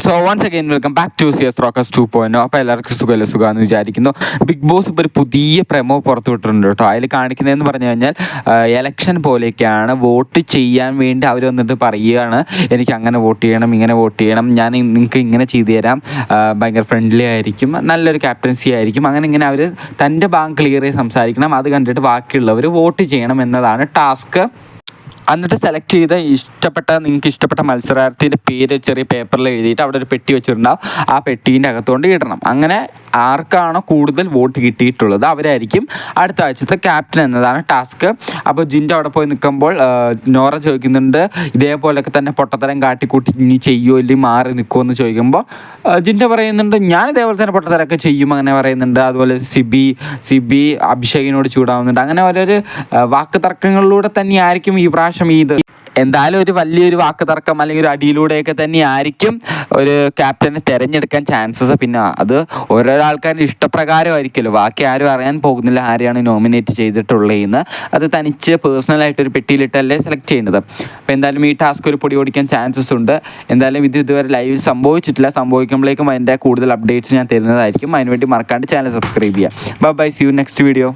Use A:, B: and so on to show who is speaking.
A: So once again welcome back to C S rocks two point അപ്പോൾ എല്ലാവർക്കും സുഖമല്ല? സുഖമെന്ന് വിചാരിക്കുന്നു. Big boss ഇപ്പോൾ ഒരു പുതിയ പ്രമോ പുറത്തു വിട്ടിട്ടുണ്ട് കേട്ടോ. അതിൽ കാണിക്കുന്നതെന്ന് പറഞ്ഞു കഴിഞ്ഞാൽ എലക്ഷൻ പോലെയൊക്കെയാണ് വോട്ട് ചെയ്യാൻ വേണ്ടി അവർ വന്നിട്ട് പറയുകയാണ്. എനിക്ക് അങ്ങനെ വോട്ട് ചെയ്യണം ഇങ്ങനെ വോട്ട് ചെയ്യണം. ഞാൻ നിങ്ങൾക്ക് ഇങ്ങനെ ചെയ്തു തരാം. ഭയങ്കര ഫ്രണ്ട്ലി ആയിരിക്കും. നല്ലൊരു ക്യാപ്റ്റൻസി ആയിരിക്കും. അങ്ങനെ ഇങ്ങനെ അവർ തന്റെ ഭാഗം ക്ലിയർ ചെയ്ത് സംസാരിക്കണം. അത് കണ്ടിട്ട് ബാക്കിയുള്ളവർ വോട്ട് ചെയ്യണം എന്നതാണ് ടാസ്ക് എന്നിട്ട് സെലക്ട് ചെയ്ത ഇഷ്ടപ്പെട്ട നിങ്ങൾക്ക് ഇഷ്ടപ്പെട്ട മത്സരാർത്ഥിന്റെ പേര് ചെറിയ പേപ്പറിൽ എഴുതിയിട്ട് അവിടെ ഒരു പെട്ടി വെച്ചിട്ടുണ്ടാവും. ആ പെട്ടീന്റെ അകത്തുകൊണ്ട് ഇടണം. അങ്ങനെ ആർക്കാണോ കൂടുതൽ വോട്ട് കിട്ടിയിട്ടുള്ളത് അവരായിരിക്കും അടുത്ത ആഴ്ചത്തെ ക്യാപ്റ്റൻ എന്നതാണ് ടാസ്ക്. അപ്പോൾ ജിന്റെ അവിടെ പോയി നിൽക്കുമ്പോൾ നോറ ചോദിക്കുന്നുണ്ട് ഇതേപോലെയൊക്കെ തന്നെ പൊട്ടത്തരം കാട്ടിക്കൂട്ടി ഇനി ചെയ്യുമോ ഇല്ലെങ്കിൽ മാറി നിൽക്കുമോ എന്ന് ചോദിക്കുമ്പോൾ ജിന്റെ പറയുന്നുണ്ട് ഞാൻ ഇതേപോലെ തന്നെ പൊട്ടത്തരമൊക്കെ ചെയ്യും അങ്ങനെ പറയുന്നുണ്ട്. അതുപോലെ സിബി സിബി അഭിഷേകിനോട് ചൂടാവുന്നുണ്ട്. അങ്ങനെ ഓരോരു വാക്ക് തർക്കങ്ങളിലൂടെ തന്നെയായിരിക്കും ഈ പ്രാവശ്യം ഇത് എന്തായാലും ഒരു വലിയൊരു വാക്ക് തർക്കം അല്ലെങ്കിൽ ഒരു അടിയിലൂടെയൊക്കെ തന്നെ ആയിരിക്കും ഒരു ക്യാപ്റ്റനെ തിരഞ്ഞെടുക്കാൻ ചാൻസസ് പിന്നെ അത് ഓരോരോ ആൾക്കാരുടെ ഇഷ്ടപ്രകാരമായിരിക്കുമല്ലോ. ബാക്കി ആരും അറിയാൻ പോകുന്നില്ല ആരെയാണ് നോമിനേറ്റ് ചെയ്തിട്ടുള്ളതെന്ന്. അത് തനിച്ച് പേഴ്സണലായിട്ട് ഒരു പെട്ടിയിലിട്ടല്ലേ സെലക്ട് ചെയ്യുന്നത്. അപ്പോൾ എന്തായാലും ഈ ടാസ്ക് ഒരു പൊടി ഓടിക്കാൻ ചാൻസസ് ഉണ്ട്. എന്തായാലും ഇത് ഇതുവരെ ലൈവിൽ സംഭവിച്ചിട്ടില്ല. സംഭവിക്കുമ്പോഴേക്കും അതിന്റെ കൂടുതൽ അപ്ഡേറ്റ്സ് ഞാൻ തരുന്നതായിരിക്കും. അതിനുവേണ്ടി മറക്കാണ്ട് ചാനൽ സബ്സ്ക്രൈബ് ചെയ്യുക. Bye bye see you next video